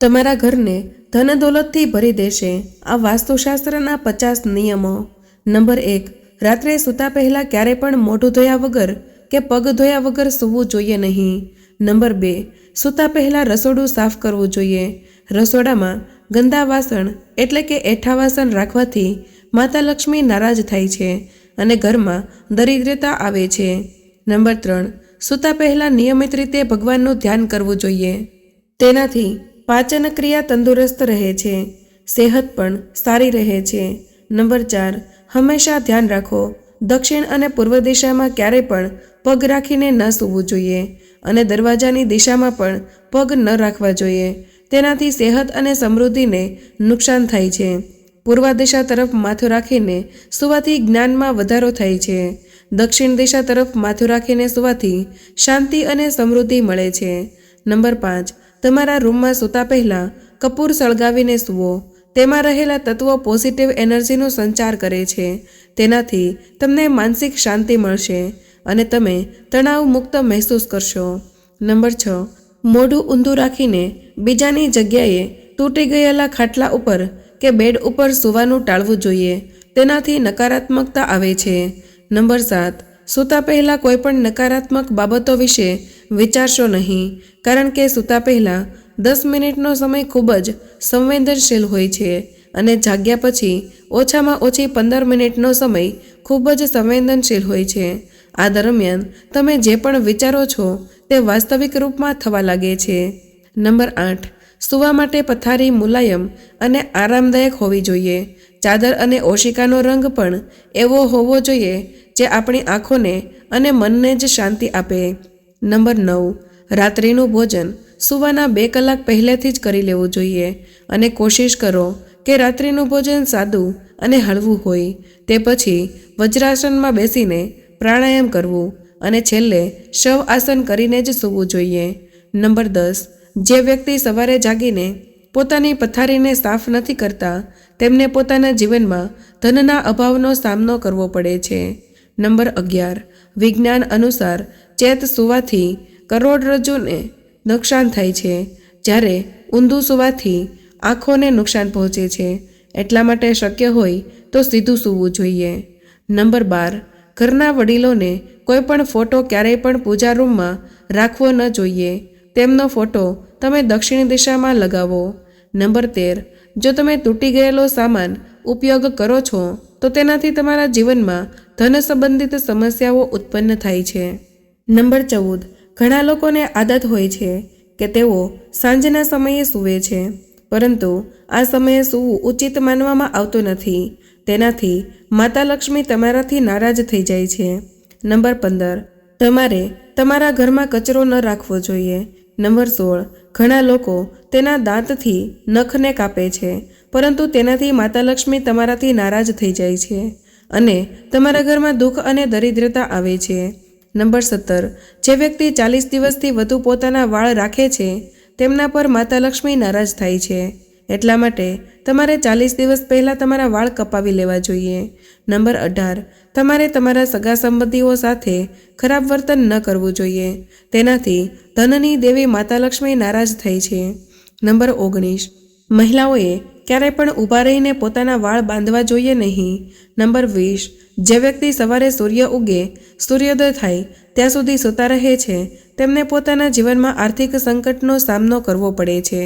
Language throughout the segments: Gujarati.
તમારા ઘરને ધન દોલતથી ભરી દેશે. આ વાસ્તુશાસ્ત્રના પચાસ નિયમો. નંબર એક, રાત્રે સૂતા પહેલાં ક્યારે પણ મોઢું ધોયા વગર કે પગ ધોયા વગર સૂવું જોઈએ નહીં. નંબર બે, સૂતા પહેલાં રસોડું સાફ કરવું જોઈએ. રસોડામાં ગંદા વાસણ એટલે કે એઠા વાસણ રાખવાથી માતા લક્ષ્મી નારાજ થાય છે અને ઘરમાં દરિદ્રતા આવે છે. નંબર ત્રણ, સૂતા પહેલાં નિયમિત રીતે ભગવાનનું ધ્યાન કરવું જોઈએ. તેનાથી પાચન ક્રિયા તંદુરસ્ત રહે છે, સેહત પણ સારી રહે છે. નંબર ચાર, હંમેશા ધ્યાન રાખો. દક્ષિણ અને પૂર્વ દિશામાં ક્યારેય પણ પગ રાખીને ન સૂવું જોઈએ અને દરવાજાની દિશામાં પણ પગ ન રાખવા જોઈએ. તેનાથી સેહત અને સમૃદ્ધિને નુકસાન થાય છે. પૂર્વ દિશા તરફ માથું રાખીને સૂવાથી જ્ઞાનમાં વધારો થાય છે. દક્ષિણ દિશા તરફ માથું રાખીને સૂવાથી શાંતિ અને સમૃદ્ધિ મળે છે. નંબર પાંચ તમારા રૂમમાં સૂતા પહેલાં કપૂર સળગાવીને સૂવો. તેમાં રહેલા તત્વો પોઝિટિવ એનર્જીનો સંચાર કરે છે. તેનાથી તમને માનસિક શાંતિ મળશે અને તમે તણાવ મુક્ત મહેસૂસ કરશો. નંબર છ, મોઢું ઊંધું રાખીને બીજાની જગ્યાએ તૂટી ગયેલા ખાટલા ઉપર કે બેડ ઉપર સૂવાનું ટાળવું જોઈએ. તેનાથી નકારાત્મકતા આવે છે. નંબર સાત સૂતા પહેલાં કોઈ પણ નકારાત્મક બાબતો વિશે વિચારશો નહીં, કારણ કે સૂતા પહેલાં દસ મિનિટનો સમય ખૂબ જ સંવેદનશીલ હોય છે અને જાગ્યા પછી ઓછામાં ઓછી પંદર મિનિટનો સમય ખૂબ જ સંવેદનશીલ હોય છે. આ દરમિયાન તમે જે પણ વિચારો છો તે વાસ્તવિક રૂપમાં થવા લાગે છે. નંબર આઠ. સૂવા માટે પથારી મુલાયમ અને આરામદાયક હોવી જોઈએ. ચાદર અને ઓશિકાનો રંગ પણ એવો હોવો જોઈએ જે આપણી આંખોને અને મનને જ શાંતિ આપે. નંબર નવ. રાત્રિનું ભોજન સૂવાના બે કલાક પહેલેથી જ કરી લેવું જોઈએ અને કોશિશ કરો કે રાત્રિનું ભોજન સાદું અને હળવું હોય. તે પછી વજ્રાસનમાં બેસીને પ્રાણાયામ કરવું અને છેલ્લે શવ આસન કરીને જ સૂવું જોઈએ. નંબર દસ. જે વ્યક્તિ સવારે જાગીને પોતાની પથારીને સાફ નથી કરતા, તેમને પોતાના જીવનમાં ધનના અભાવનો સામનો કરવો પડે છે. નંબર અગિયાર. વિજ્ઞાન અનુસાર ચેત સુવાથી કરોડરજ્જુને નુકસાન થાય છે. જ્યારે ઊંધું સુવાથી આંખોને નુકસાન પહોંચે છે. એટલા માટે શક્ય હોય તો સીધું સૂવું જોઈએ. નંબર બાર. ઘરના વડીલોને કોઈ પણ ફોટો ક્યારેય પણ પૂજા રૂમમાં રાખવો ન જોઈએ. તેમનો ફોટો તમે દક્ષિણ દિશામાં લગાવો. નંબર તેર, જો તમે તૂટી ગયેલો સામાન ઉપયોગ કરો છો, તો તેનાથી તમારા જીવનમાં ધન સંબંધિત સમસ્યાઓ ઉત્પન્ન થાય છે. નંબર ચૌદ, ઘણા લોકોને આદત હોય છે કે તેઓ સાંજના સમયે સૂવે છે, પરંતુ આ સમયે સૂવું ઉચિત માનવામાં આવતું નથી. તેનાથી માતા લક્ષ્મી તમારાથી નારાજ થઈ જાય છે. નંબર પંદર, તમારે તમારા ઘરમાં કચરો ન રાખવો જોઈએ. નંબર સોળ. ઘણા લોકો તેના દાંતથી નખને કાપે છે, પરંતુ તેનાથી માતા લક્ષ્મી તમારાથી નારાજ થઈ જાય છે અને તમારા ઘરમાં દુઃખ અને દરિદ્રતા આવે છે. નંબર સત્તર. જે વ્યક્તિ ચાલીસ દિવસથી વધુ પોતાના વાળ રાખે છે, તેમના પર માતા લક્ષ્મી નારાજ થાય છે. એટલા માટે તમારે ચાલીસ દિવસ પહેલાં તમારા વાળ કપાવી લેવા જોઈએ. નંબર અઢાર, તમારે તમારા સગા સંબંધીઓ સાથે ખરાબ વર્તન ન કરવું જોઈએ. તેનાથી ધનની દેવી માતા લક્ષ્મી નારાજ થાય છે. નંબર ઓગણીસ, મહિલાઓએ ક્યારેય પણ ઊભા રહીને પોતાના વાળ બાંધવા જોઈએ નહીં. નંબર વીસ, જે વ્યક્તિ સવારે સૂર્ય ઉગે, સૂર્યોદય થાય, ત્યાં સુધી સૂતા રહે છે, તેમને પોતાના જીવનમાં આર્થિક સંકટનો સામનો કરવો પડે છે.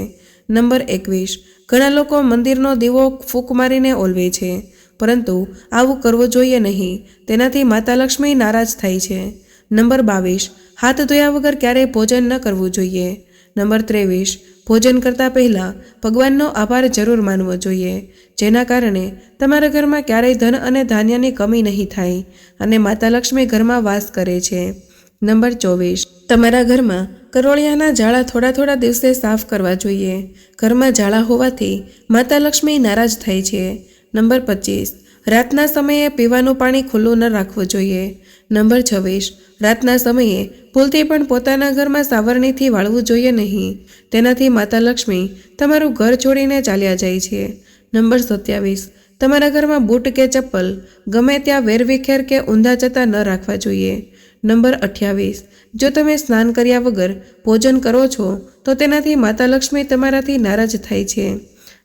નંબર એકવીસ. ઘણા લોકો મંદિરનો દીવો ફૂંક મારીને ઓલવે છે, પરંતુ આવું કરવું જોઈએ નહીં. તેનાથી માતા લક્ષ્મી નારાજ થાય છે. નંબર બાવીસ. હાથ ધોયા વગર ક્યારેય ભોજન ન કરવું જોઈએ. નંબર ત્રેવીસ. ભોજન કરતાં પહેલાં ભગવાનનો આભાર જરૂર માનવો જોઈએ, જેના કારણે તમારા ઘરમાં ક્યારેય ધન અને ધાન્યની કમી નહીં થાય અને માતા લક્ષ્મી ઘરમાં વાસ કરે છે. નંબર ચોવીસ. તમારા ઘરમાં કરોળિયાના ઝાડા થોડા થોડા દિવસે સાફ કરવા જોઈએ. ઘરમાં ઝાડા હોવાથી માતા લક્ષ્મી નારાજ થાય છે. નંબર પચીસ. રાતના સમયે પીવાનું પાણી ખુલ્લું ન રાખવું જોઈએ. નંબર છવ્વીસ. રાતના સમયે ભૂલથી પણ પોતાના ઘરમાં સાવરણીથી વાળવું જોઈએ નહીં. તેનાથી માતા લક્ષ્મી તમારું ઘર છોડીને ચાલ્યા જાય છે. નંબર સત્યાવીસ. તમારા ઘરમાં બૂટ કે ચપ્પલ ગમે ત્યાં વેરવિખેર કે ઊંધા જતા ન રાખવા જોઈએ. નંબર અઠ્યાવીસ. જો તમે સ્નાન કર્યા વગર ભોજન કરો છો, તો તેનાથી માતા લક્ષ્મી તમારાથી નારાજ થાય છે.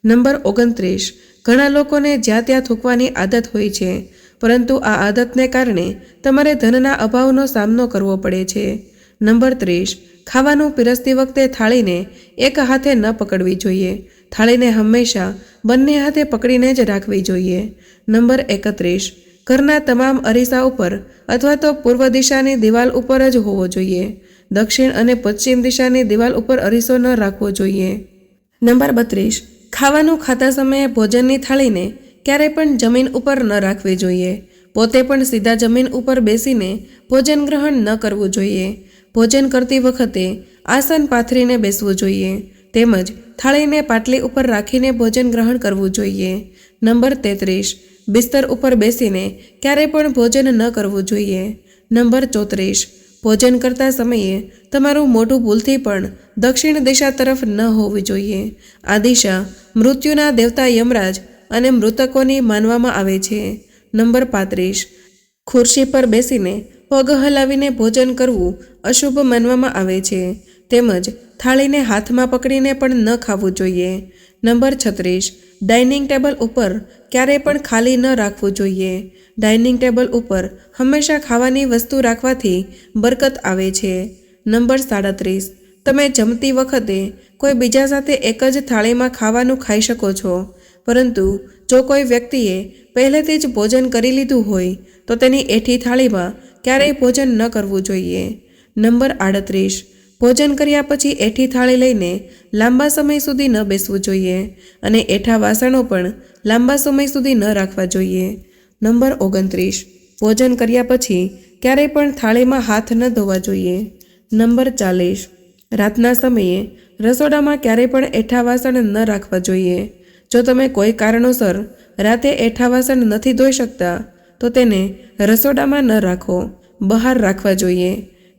નંબર ઓગણત્રીસ. ઘણા લોકોને જ્યાં ત્યાં થૂકવાની આદત હોય છે, પરંતુ આ આદતને કારણે તમારે ધનના અભાવનો સામનો કરવો પડે છે. નંબર ત્રીસ. ખાવાનું પીરસતી વખતે થાળીને એક હાથે ન પકડવી જોઈએ. થાળીને હંમેશા બંને હાથે પકડીને જ રાખવી જોઈએ. નંબર એકત્રીસ. ઘરના તમામ અરીસા ઉપર અથવા તો પૂર્વ દિશાની દિવાલ ઉપર જ હોવો જોઈએ. દક્ષિણ અને પશ્ચિમ દિશાની દિવાલ ઉપર અરીસો ન રાખવો જોઈએ. નંબર બત્રીસ. ખાવાનું ખાતા સમયે ભોજનની થાળીને ક્યારેય પણ જમીન ઉપર ન રાખવી જોઈએ. પોતે પણ સીધા જમીન ઉપર બેસીને ભોજન ગ્રહણ ન કરવું જોઈએ. ભોજન કરતી વખતે આસન પાથરીને બેસવું જોઈએ. તેમજ થાળીને પાટલી ઉપર રાખીને ભોજન ગ્રહણ કરવું જોઈએ. નંબર તેત્રીસ. બિસ્તર ઉપર બેસીને ક્યારેય પણ ભોજન ન કરવું જોઈએ. નંબર ચોત્રીસ. ભોજન કરતા સમયે તમારું મોઢું ભૂલથી પણ દક્ષિણ દિશા તરફ ન હોવું જોઈએ. આ દિશા મૃત્યુના દેવતા યમરાજ અને મૃતકોની માનવામાં આવે છે. નંબર પાંત્રીસ. ખુરશી પર બેસીને પગ હલાવીને ભોજન કરવું અશુભ માનવામાં આવે છે. તેમજ થાળીને હાથમાં પકડીને પણ ન ખાવું જોઈએ. નંબર છત્રીસ, ડાઇનિંગ ટેબલ ઉપર ક્યારેય પણ ખાલી ન રાખવું જોઈએ. ડાઇનિંગ ટેબલ ઉપર હંમેશા ખાવાની વસ્તુ રાખવાથી બરકત આવે છે. નંબર સાડત્રીસ, તમે જમતી વખતે કોઈ બીજા સાથે એક જ થાળીમાં ખાવાનું ખાઈ શકો છો. પરંતુ જો કોઈ વ્યક્તિએ પહેલેથી જ ભોજન કરી લીધું હોય, તો તેની એઠી થાળીમાં ક્યારેય ભોજન ન કરવું જોઈએ. નંબર આડત્રીસ ભોજન કર્યા પછી એઠી થાળી લઈને લાંબા સમય સુધી ન બેસવું જોઈએ અને એઠા વાસણો પણ લાંબા સમય સુધી ન રાખવા જોઈએ. નંબર ઓગણત્રીસ. ભોજન કર્યા પછી ક્યારેય પણ થાળીમાં હાથ ન ધોવા જોઈએ. નંબર ચાલીસ. રાતના સમયે રસોડામાં ક્યારેય પણ એઠા વાસણ ન રાખવા જોઈએ. જો તમે કોઈ કારણોસર રાતે એઠા વાસણ નથી ધોઈ શકતા, તો તેને રસોડામાં ન રાખો. બહાર રાખવા જોઈએ.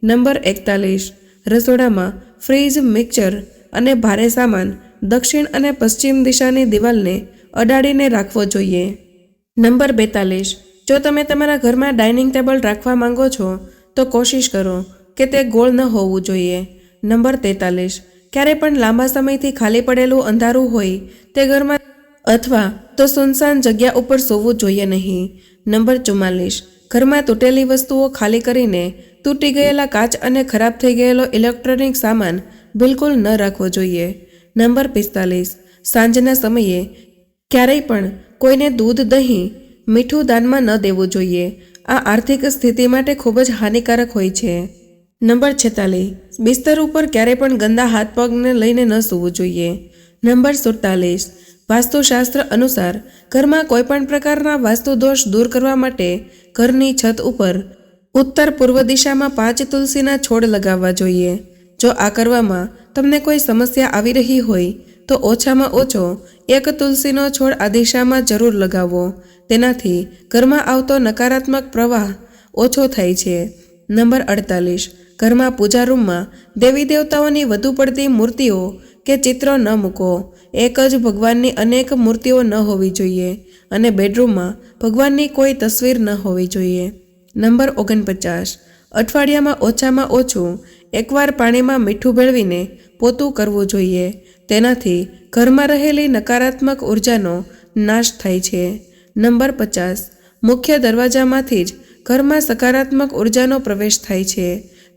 નંબર એકતાલીસ. રસોડામાં ફ્રીજ, મિક્સર અને ભારે સામાન દક્ષિણ અને પશ્ચિમ દિશાની દિવાલને અડાડીને રાખવો જોઈએ. નંબર બેતાલીસ. જો તમે તમારા ઘરમાં ડાઇનિંગ ટેબલ રાખવા માંગો છો, તો કોશિશ કરો કે તે ગોળ ન હોવું જોઈએ. નંબર તેતાલીસ. ક્યારે પણ લાંબા સમયથી ખાલી પડેલું અંધારું હોય તે ઘરમાં અથવા તો સુનસાન જગ્યા ઉપર સૂવું જોઈએ નહીં. નંબર ચુમ્માલીસ. ઘરમાં તૂટેલી વસ્તુઓ ખાલી કરીને તૂટી ગયેલા કાચ અને ખરાબ થઈ ગયેલો ઇલેક્ટ્રોનિક સામાન બિલકુલ ન રાખવો જોઈએ. નંબર પિસ્તાલીસ. સાંજના સમયે ક્યારેય પણ કોઈને દૂધ, દહીં, મીઠું દાનમાં ન દેવું જોઈએ. આ આર્થિક સ્થિતિ માટે ખૂબ જ હાનિકારક હોય છે. નંબર છેતાલીસ. બિસ્તર ઉપર ક્યારેય પણ ગંદા હાથ પગને લઈને ન સૂવું જોઈએ. નંબર સુડતાલીસ. વાસ્તુશાસ્ત્ર અનુસાર ઘરમાં કોઈપણ પ્રકારના વાસ્તુ દોષ દૂર કરવા માટે ઘરની છત ઉપર ઉત્તર પૂર્વ દિશામાં પાંચ તુલસીના છોડ લગાવવા જોઈએ. જો આ કરવામાં તમને કોઈ સમસ્યા આવી રહી હોય, તો ઓછામાં ઓછો એક તુલસીનો છોડ આ દિશામાં જરૂર લગાવવો તેનાથી ઘરમાં આવતો નકારાત્મક પ્રવાહ ઓછો થાય છે. નંબર અડતાલીસ. ઘરમાં પૂજા રૂમમાં દેવી દેવતાઓની વધુ પડતી મૂર્તિઓ કે ચિત્રો ન મૂકો. એક જ ભગવાનની અનેક મૂર્તિઓ ન હોવી જોઈએ અને બેડરૂમમાં ભગવાનની કોઈ તસવીર ન હોવી જોઈએ. નંબર ઓગણપચાસ. અઠવાડિયામાં ઓછામાં ઓછું એકવાર પાણીમાં મીઠું ભેળવીને પોતું કરવું જોઈએ. તેનાથી ઘરમાં રહેલી નકારાત્મક ઉર્જાનો નાશ થાય છે. નંબર પચાસ. મુખ્ય દરવાજામાંથી જ ઘરમાં સકારાત્મક ઉર્જાનો પ્રવેશ થાય છે.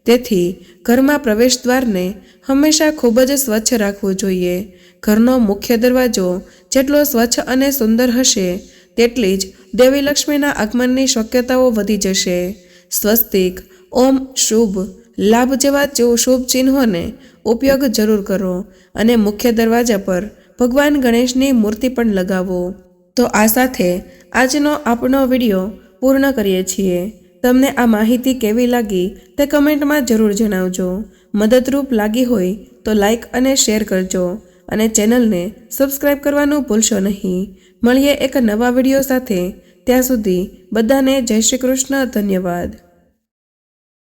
તેથી ઘરમાં પ્રવેશ દ્વારને હંમેશા ખૂબ જ સ્વચ્છ રાખવું જોઈએ. ઘરનો મુખ્ય દરવાજો જેટલો સ્વચ્છ અને સુંદર હશે, તેટલી જ દેવી લક્ષ્મીના આગમનની શક્યતાઓ વધી જશે. સ્વસ્તિક, ઓમ, શુભ, લાભ જેવા શુભ ચિહ્નોને ઉપયોગ જરૂર કરો અને મુખ્ય દરવાજા પર ભગવાન ગણેશની મૂર્તિ પણ લગાવો. તો આ સાથે આજનો આપણો વીડિયો પૂર્ણ કરીએ છીએ. તમને આ માહિતી કેવી લાગી તે કમેન્ટમાં જરૂર જણાવજો. મદદરૂપ લાગી હોય તો લાઈક અને શેર કરજો અને ચેનલને સબસ્ક્રાઈબ કરવાનું ભૂલશો નહીં. મળીએ એક નવા વીડિયો સાથે. ત્યાં સુધી બધાને જય શ્રી કૃષ્ણ, ધન્યવાદ.